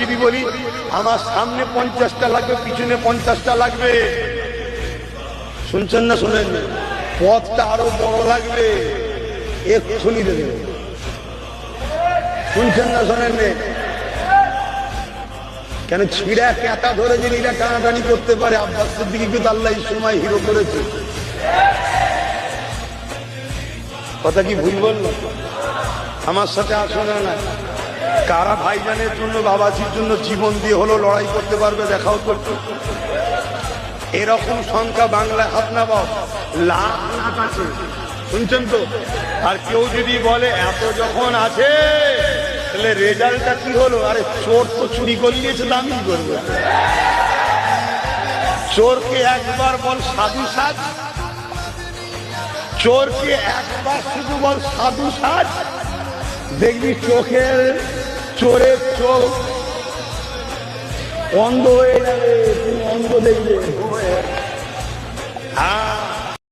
যদি বলি, আমার সামনে পঞ্চাশটা লাগবে, পিছনে পঞ্চাশটা লাগবে। শুনছেন না শোনেন? পথটা আরও বড় লাগবে। এক্ষুনি দেবে। শুনছেন না শোনেন? কেন ছিঁড়া কেতা ধরে যে এরা টানাটানি করতে পারে, আব্বাস দিকে কিন্তু আল্লাহ সময় হিরো করেছে। কথা কি ভুল বলল আমার সাথে আসলে না। কারা ভাইজানের জন্য, বাবাজির জন্য জীবন দিয়ে হলো লড়াই করতে পারবে দেখাও তো এরকম সংখ্যা লাখ লাখ আছে। শুনছেন তো? আর কেউ যদি বলে, এত যখন আছে, তাহলে রেজাল্টটা কি হলো? আরে, চোর তো চুরি করে নিয়েছে দামি করবে চোরকে একবার বল সাধু সাজ চোরকে একবার শুধু বল সাধু সাজ দেখবি চোখের চোরের চোখ অন্ধ হয়ে যাবে তুমি অন্ধ দেখবে।